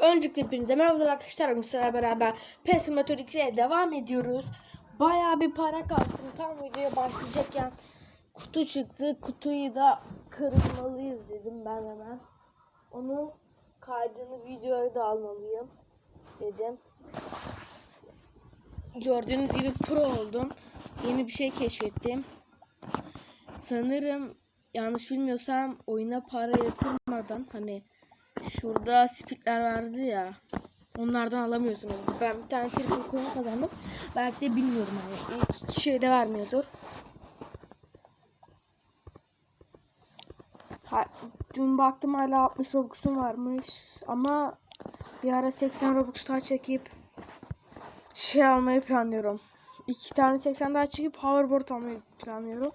Öncelikle hepinize merhabalar arkadaşlar. Bugün sizlerle beraber PES 2'ye devam ediyoruz. Bayağı bir para kastım. Tam videoya başlayacakken kutu çıktı. Kutuyu da kırmalıyız dedim ben hemen. Onun kaydını videoya da almalıyım dedim. Gördüğünüz gibi pro oldum. Yeni bir şey keşfettim. Sanırım yanlış bilmiyorsam oyuna para yatırmadan hani şurada spikler vardı ya onlardan alamıyorsunuz. Ben bir tane triple coin kazandım. Belki de bilmiyorum hani ilk şeyde vermiyordur. Ha, dün baktım hala 60 Robux'um varmış ama bir ara 80 Robux daha çekip şey almayı planlıyorum. İki tane 80 daha çekip hoverboard almayı planlıyorum.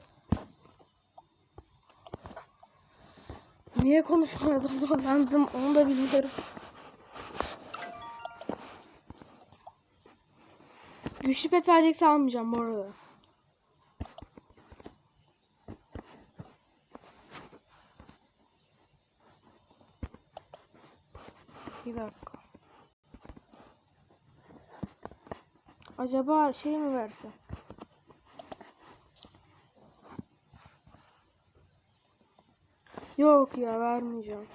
Niye konuşmada zorlandım onu da bilmiyorum. Güçlü pet verecekse almayacağım bu arada. Bir dakika. Acaba şey mi verse? Yok ya vermeyeceğim.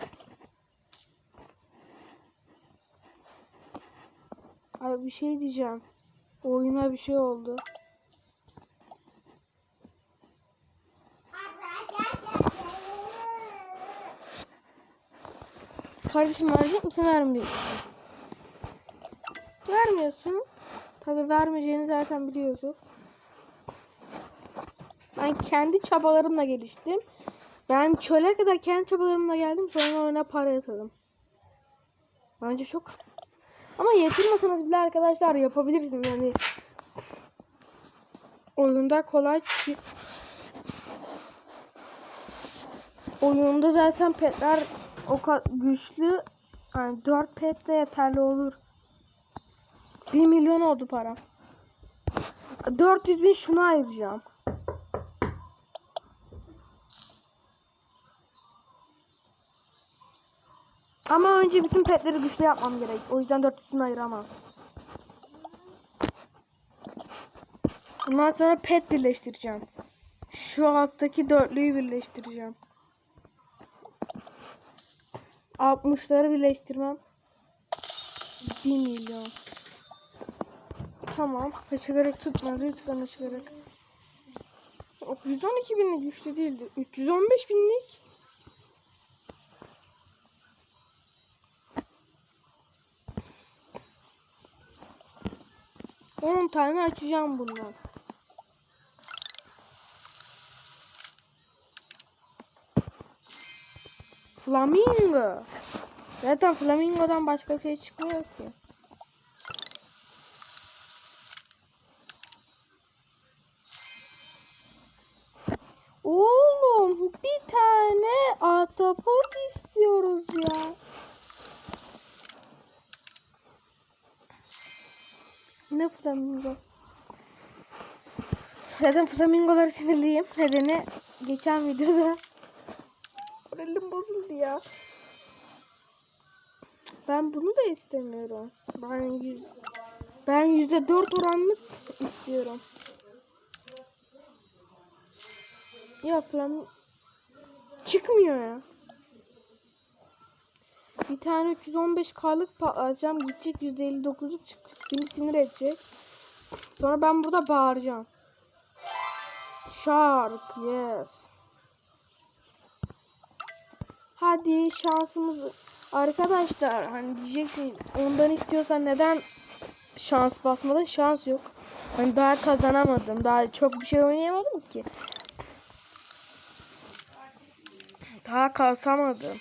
Ay bir şey diyeceğim. Oyuna bir şey oldu. Kardeşim verecek misin vermeyecek misin? Vermiyorsun. Tabi vermeyeceğini zaten biliyorduk. Ben kendi çabalarımla geliştim. Ben çöle kadar kendi çabalarımla geldim. Sonra oyuna para yatırdım. Bence çok... Ama yatırmasanız bile arkadaşlar yapabilirsiniz. Yani oyunda kolay ki oyunda zaten petler o kadar güçlü. Yani 4 pet de yeterli olur. 1 milyon oldu para. 400 bin şunu ayıracağım. Ama önce bütün petleri güçlü yapmam gerek. O yüzden 400'ünü ayıramam. Ondan sonra pet birleştireceğim. Şu alttaki dörtlüyü birleştireceğim. 60'ları birleştirmem. 1 milyon. Tamam. Açıkarak tutma lütfen açıkarak. 112 binlik güçlü değildi. 315 binlik. On tane açacağım bundan. Flamingo. Zaten flamingodan başka bir şey çıkmıyor ki. Oğlum bir tane ahtapot istiyoruz ya. Ne flamingo? Zaten flamingoları sinirliyim. Nedeni geçen videoda moralim bozuldu ya. Ben bunu da istemiyorum. Ben yüz ben yüzde dört oranlık istiyorum. Ya flamingo çıkmıyor ya. Bir tane 315K'lık patlatacağım. Gidecek %59'luk çıkacak. Beni sinir edecek. Sonra ben burada bağıracağım. Shark yes. Hadi şansımız arkadaşlar hani diyeceksin ondan istiyorsan neden şans basmadın? Şans yok. Hani daha kazanamadım. Daha çok bir şey oynayamadım ki. Daha kasamadım.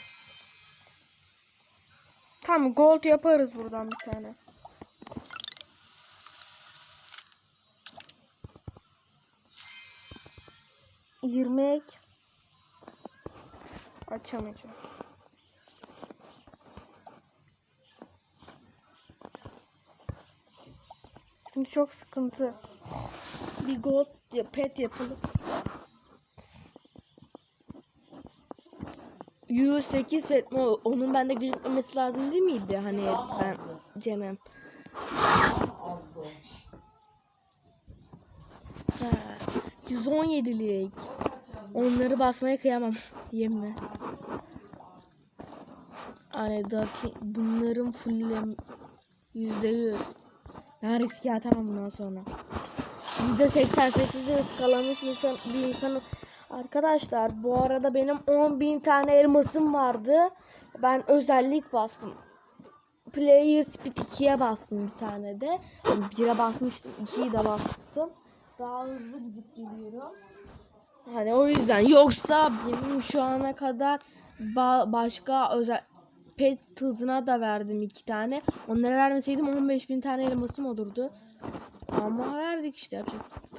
Tamam gold yaparız buradan bir tane. Yirmi açamayacağız. Şimdi çok sıkıntı. Bir gold pet yapalım. 108 pet mi? Onun bende gözükmemesi lazım değil miydi? Hani ben canım. Ha, 117'lik. Onları basmaya kıyamam. Yemin. Aradaki bunların fullem yüzde yüz. Ben riske atamam bundan sonra. Yüzde 88'de ıskalamış insan, bir insanın. Arkadaşlar bu arada benim 10.000 tane elmasım vardı. Ben özellik bastım. Player Speed 2'ye bastım bir tane de. Yani 1'e basmıştım. 2'yi de bastım. Daha hızlı gidip geliyorum. Hani o yüzden yoksa benim şu ana kadar ba- başka özel pet hızına da verdim iki tane. Onlara vermeseydim 15 bin tane elmasım olurdu. Ama verdik işte.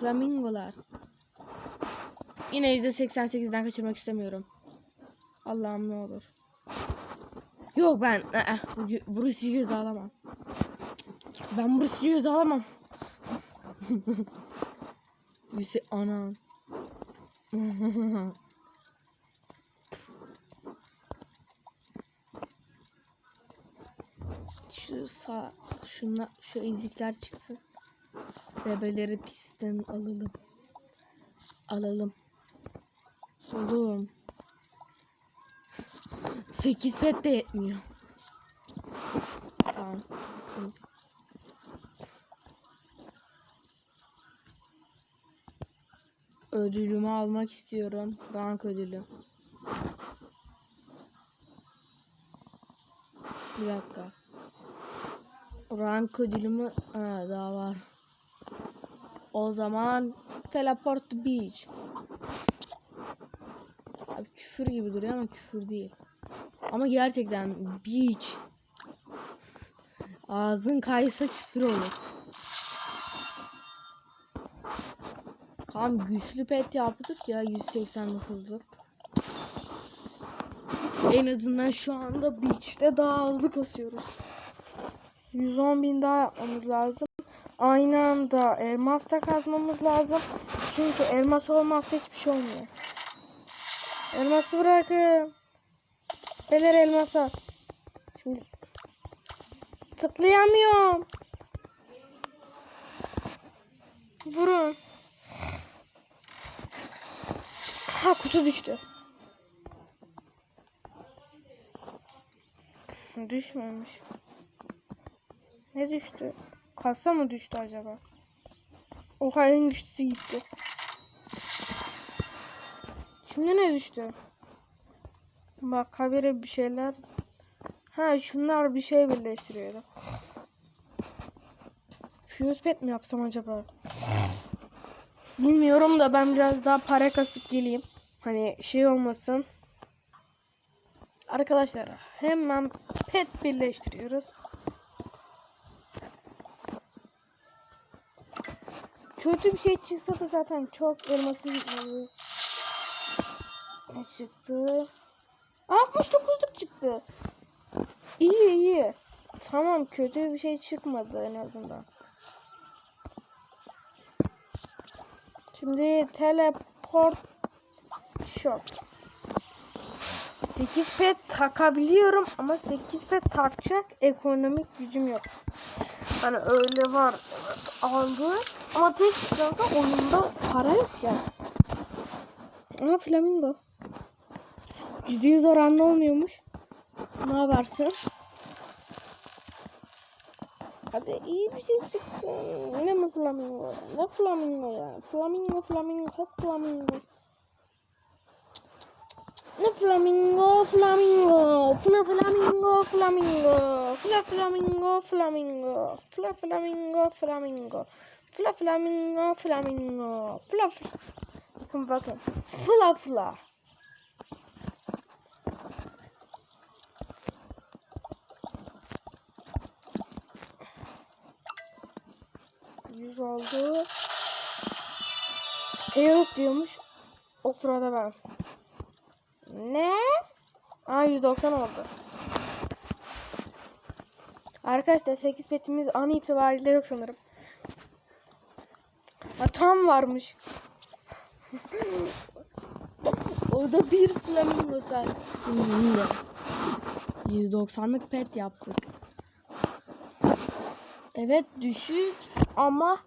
Flamingolar. Yine %88'den kaçırmak istemiyorum. Allah'ım ne olur. Yok ben ı-ı, bu gö- bu riski göze alamam. Ben bu riski göze alamam. Yüse anam. şu sağ şuna şu ezikler çıksın. Bebeleri pistten alalım. Alalım. Oğlum. 8 pet de yetmiyor. Tamam. Ödülümü almak istiyorum. Rank ödülü. Bir dakika. Rank ödülümü ha, daha var. O zaman teleport beach. Küfür gibi duruyor ama küfür değil. Ama gerçekten beach. Ağzın kaysa küfür olur. Tamam güçlü pet yaptık ya 189'luk. En azından şu anda beach'te daha hızlı kasıyoruz. 110 bin daha yapmamız lazım. Aynı anda elmas da kazmamız lazım. Çünkü elmas olmazsa hiçbir şey olmuyor. Elması bırakın. Beler elmasa. Şimdi tıklayamıyorum. Vurun. Ha kutu düştü. Düşmemiş. Ne düştü? Kasa mı düştü acaba? Oha en güçlüsü gitti. Şimdi ne düştü? Bak habire bir şeyler. Ha şunlar bir şey birleştiriyordu. Fuse pet mi yapsam acaba? Bilmiyorum da ben biraz daha para kasıp geleyim. Hani şey olmasın. Arkadaşlar hemen pet birleştiriyoruz. Kötü bir şey çıksa da zaten çok elmasım gitmedi. Ne çıktı? 69'luk çıktı. İyi iyi. Tamam kötü bir şey çıkmadı en azından. Şimdi teleport shop. 8 pet takabiliyorum ama 8 pet takacak ekonomik gücüm yok. Hani öyle var aldı ama tek sıkıntı oyunda para yok yani. Ama flamingo. %100 oranlı olmuyormuş. Ne yaparsın? Hadi iyi bir şey çıksın. Ne mi flamingo? Ne flamingo ya? Flamingo, flamingo, hep flamingo. Ne flamingo, flamingo. Fla flamingo, flamingo. Fla flamingo, flamingo. Fla flamingo, flamingo. Fla flamingo, flamingo. Fla fla. Bakın bakın. Fla fla. Yüz oldu. Failed diyormuş. O sırada ben. Ne? Aa 190 oldu. Arkadaşlar 8 petimiz an itibariyle yok sanırım. Ha tam varmış. O da bir flamingo sayesinde. 190'lık pet yaptık. Evet düşük ama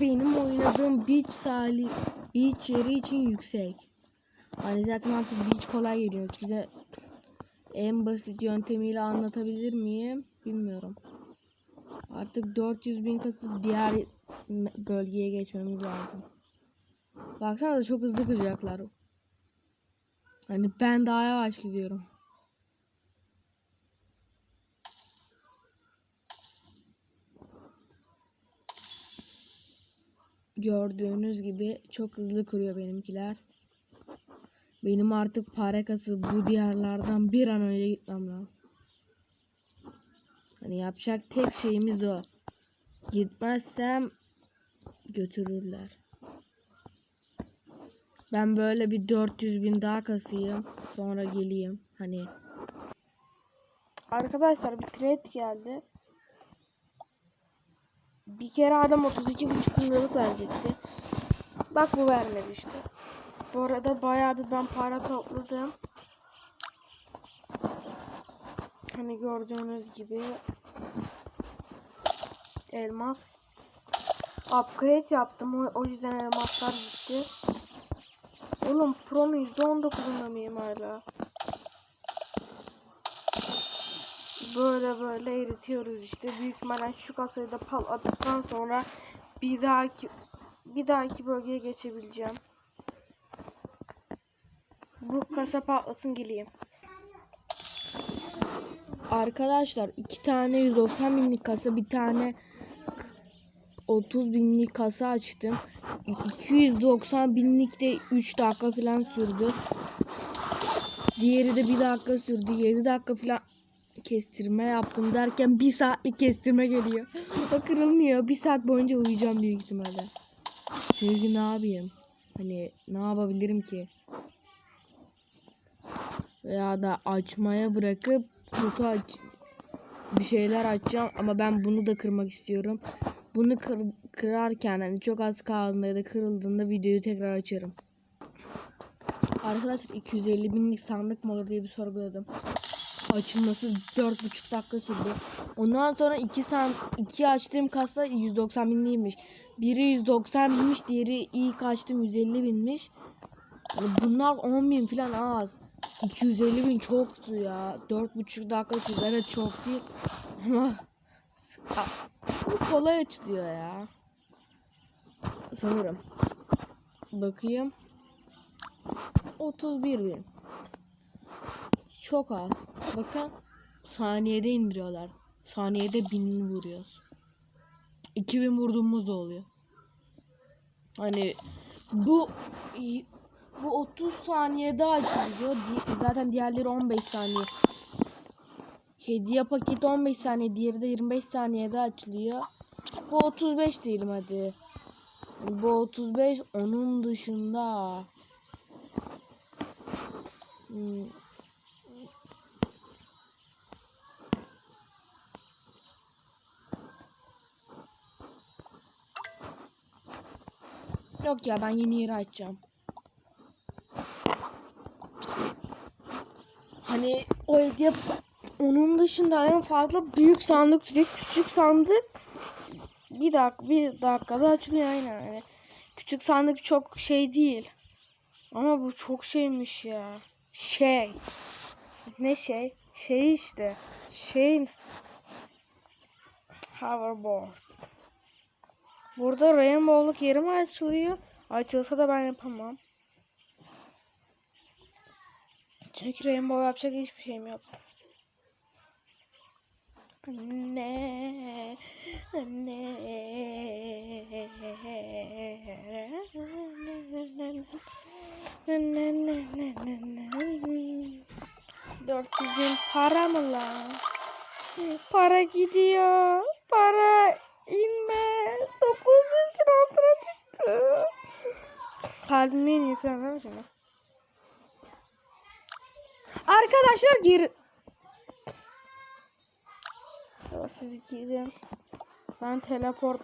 benim oynadığım beach sahili beach yeri için yüksek. Hani zaten artık beach kolay geliyor. Size en basit yöntemiyle anlatabilir miyim? Bilmiyorum. Artık 400 bin kasıp diğer bölgeye geçmemiz lazım. Baksana da çok hızlı kıracaklar. Hani ben daha yavaş gidiyorum. Gördüğünüz gibi çok hızlı kırıyor benimkiler. Benim artık para kası bu diyarlardan bir an önce gitmem lazım. Hani yapacak tek şeyimiz o. Gitmezsem götürürler. Ben böyle bir 400 bin daha kasayım. Sonra geleyim. Hani. Arkadaşlar bir trade geldi. Bir kere adam 32,5 liralık verecekti. Bak bu vermedi işte. Bu arada bayağı bir ben para topladım. Hani gördüğünüz gibi elmas upgrade yaptım. O, o yüzden elmaslar gitti. Oğlum Pro'nun %19'unda mıyım hala? Böyle böyle eritiyoruz işte. Büyük ihtimalle şu kasayı da patlattıktan sonra bir dahaki bir dahaki bölgeye geçebileceğim. Bu kasa patlasın geleyim. Arkadaşlar iki tane 190 binlik kasa bir tane 30 binlik kasa açtım. 290 binlik de 3 dakika falan sürdü. Diğeri de 1 dakika sürdü. 7 dakika falan kestirme yaptım derken 1 saatlik kestirme geliyor. o kırılmıyor. 1 saat boyunca uyuyacağım büyük ihtimalle. Çünkü ne yapayım? Hani ne yapabilirim ki? Veya da açmaya bırakıp kutu aç bir şeyler açacağım ama ben bunu da kırmak istiyorum. Bunu kır, kırarken hani çok az kaldığında ya da kırıldığında videoyu tekrar açarım. Arkadaşlar 250 binlik sandık mı olur diye bir sorguladım. Açılması 4,5 dakika sürdü. Ondan sonra iki san iki açtığım kasa 190 binliymiş. Biri 190 binmiş, diğeri ilk açtım 150 binmiş. Bunlar 10 bin falan az. 250 bin çoktu ya. 4,5 dakika sürdü. Evet çok değil. Ama bu kolay açılıyor ya. Sanırım. Bakayım. 31 bin. Çok az. Bakın saniyede indiriyorlar. Saniyede bin vuruyoruz. 2000 vurduğumuz da oluyor. Hani bu bu 30 saniyede açılıyor. Zaten diğerleri 15 saniye. Hediye paketi 15 saniye, diğeri de 25 saniyede açılıyor. Bu 35 diyelim hadi. Bu 35 onun dışında. Hmm. Yok ya ben yeni yeri açacağım. Hani o hediye onun dışında en fazla büyük sandık türü küçük sandık bir dakika bir dakikada açılıyor aynen yani. Küçük sandık çok şey değil. Ama bu çok şeymiş ya. Şey. Ne şey? Şey işte. Şeyin hoverboard. Burada rainbow'luk yeri mi açılıyor? Açılsa da ben yapamam. Çünkü rainbow yapacak hiçbir şeyim yok. Anne, anne. 400 bin para mı lan? Para gidiyor. Para inme. 900 bin altına düştü. Kalbimin iyisi anlamışım. Arkadaşlar geri siz gidin. Ben teleport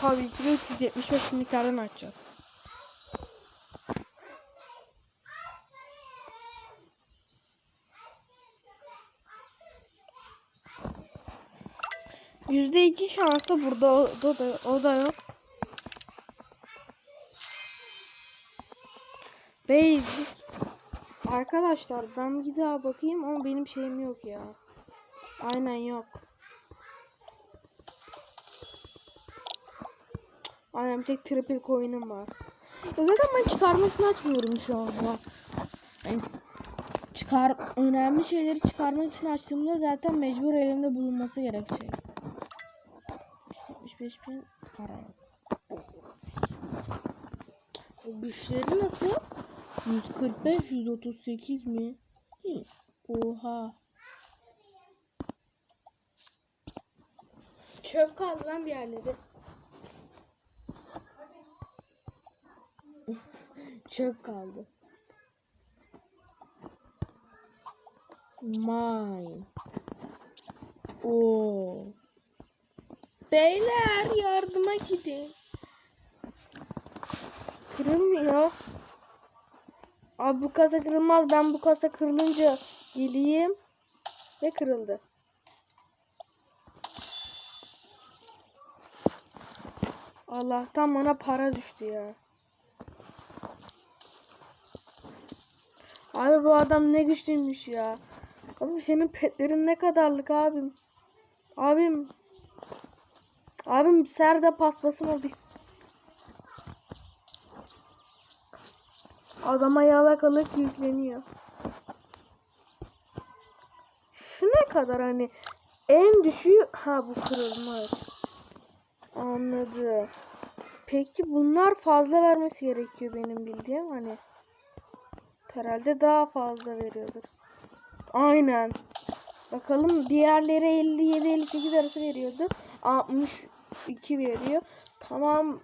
tabii ki de 375 miktardan açacağız. Yüzde iki şansla burada o, o da, o da yok. Basic. Arkadaşlar ben bir daha bakayım ama benim şeyim yok ya. Aynen yok. Aynen bir tek triple coin'im var. Ya zaten ben çıkarmak için açmıyorum şu anda. Yani çıkar önemli şeyleri çıkarmak için açtığımda zaten mecbur elimde bulunması gerekecek. 75 bin para yok. O güçleri nasıl? 145, 138 mi? Hı, Oha. Çöp kaldı lan diğerleri. Çöp kaldı. Mine. Oo. Beyler yardıma gidin. Kırılmıyor. Abi bu kasa kırılmaz. Ben bu kasa kırılınca geleyim. Ve kırıldı. Allah'tan bana para düştü ya. Abi bu adam ne güçlüymüş ya. Abi senin petlerin ne kadarlık abim. Abim. Abim serde paspasım oldu. Adama yalakalık yükleniyor. Şu ne kadar hani en düşüğü ha bu kırılmış. Anladım. Peki bunlar fazla vermesi gerekiyor benim bildiğim hani. Herhalde daha fazla veriyordur. Aynen. Bakalım diğerleri 57-58 arası veriyordu. 62 veriyor. Tamam.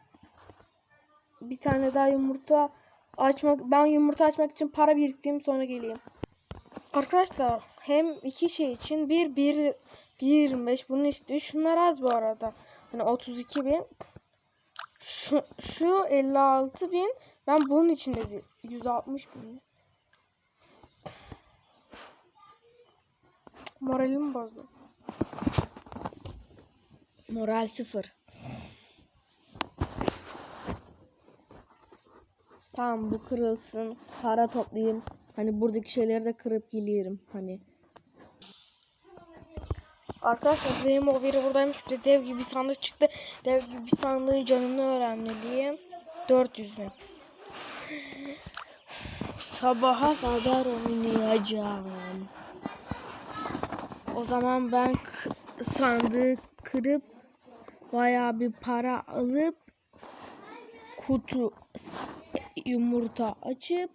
Bir tane daha yumurta açmak ben yumurta açmak için para biriktireyim sonra geleyim. Arkadaşlar hem iki şey için bir bir 1.25 bunu istiyor. Şunlar az bu arada. Hani 32 bin. Şu, şu 56 bin. Ben bunun için dedi. 160 bin. Moralim bozdu. Moral sıfır. Tamam bu kırılsın. Para toplayayım. Hani buradaki şeyleri de kırıp geliyorum. Hani. Arkadaşlar benim o veri buradaymış. Bir de dev gibi bir sandık çıktı. Dev gibi bir sandığın canını öğrenmeliyim. 400 bin. Sabaha kadar oynayacağım. O zaman ben sandığı kırıp bayağı bir para alıp kutu yumurta açıp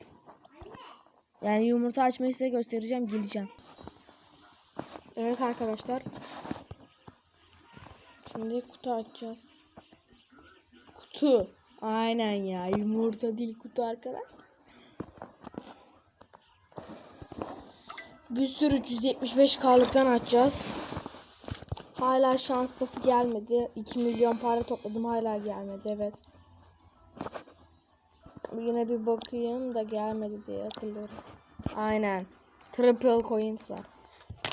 yani yumurta açmayı size göstereceğim geleceğim. Evet arkadaşlar. Şimdi kutu açacağız. Kutu. Aynen ya. Yumurta değil kutu arkadaşlar. Bir sürü 375 kalıktan açacağız. Hala şans buff'u gelmedi. 2 milyon para topladım hala gelmedi evet. Yine bir bakayım da gelmedi diye hatırlıyorum. Aynen. Triple coins var.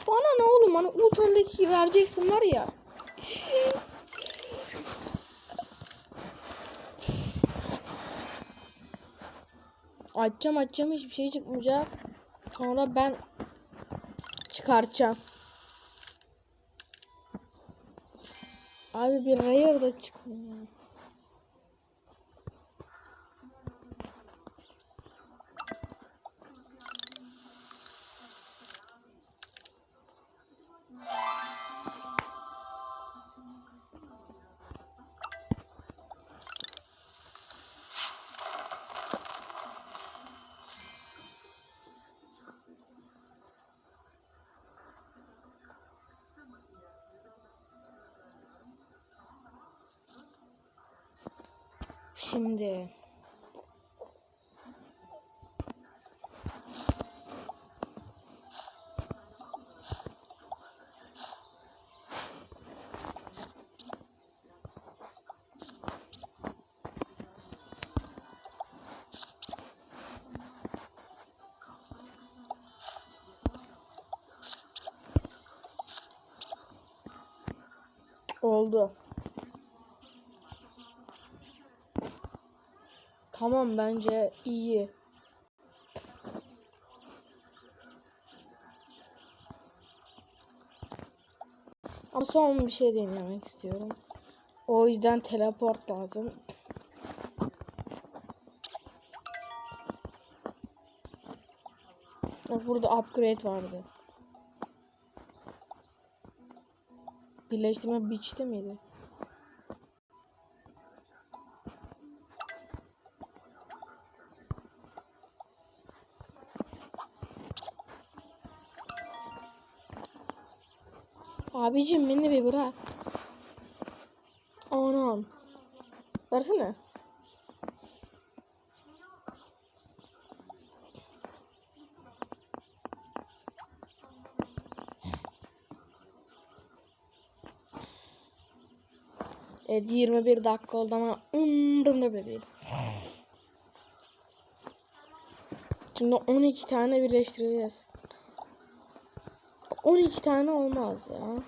Bana ne oğlum bana ultra'daki vereceksin var ya. Açacağım açacağım hiçbir şey çıkmayacak. Sonra ben çıkartacağım. Abi bir rare da çıkmıyor. şimdi. Oldu. Tamam bence iyi. Ama son bir şey denemek istiyorum. O yüzden teleport lazım. Burada upgrade vardı. Birleştirme beach'te miydi? Abicim beni bir bırak. Anam. Versene. Evet 21 dakika oldu ama umurumda bile değil. Şimdi 12 tane birleştireceğiz. 12 tane olmaz ya.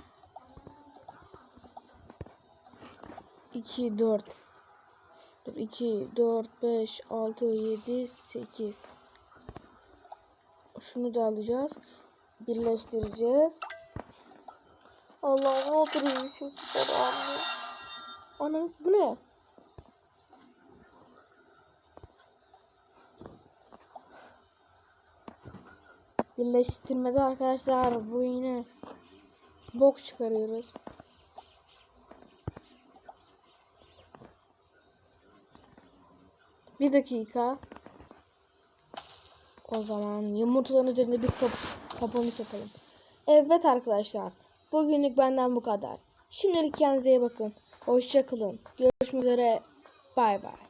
2 4 Dur 2 4 5 6 7 8 Şunu da alacağız. Birleştireceğiz. Allah'ım oturayım şu anne. Ana bu ne? Birleştirmede arkadaşlar bu yine bok çıkarıyoruz. Bir dakika. O zaman yumurtaların üzerinde bir top, kapanış yapalım. Evet arkadaşlar. Bugünlük benden bu kadar. Şimdilik kendinize iyi bakın. Hoşçakalın. Görüşmek üzere. Bay bay.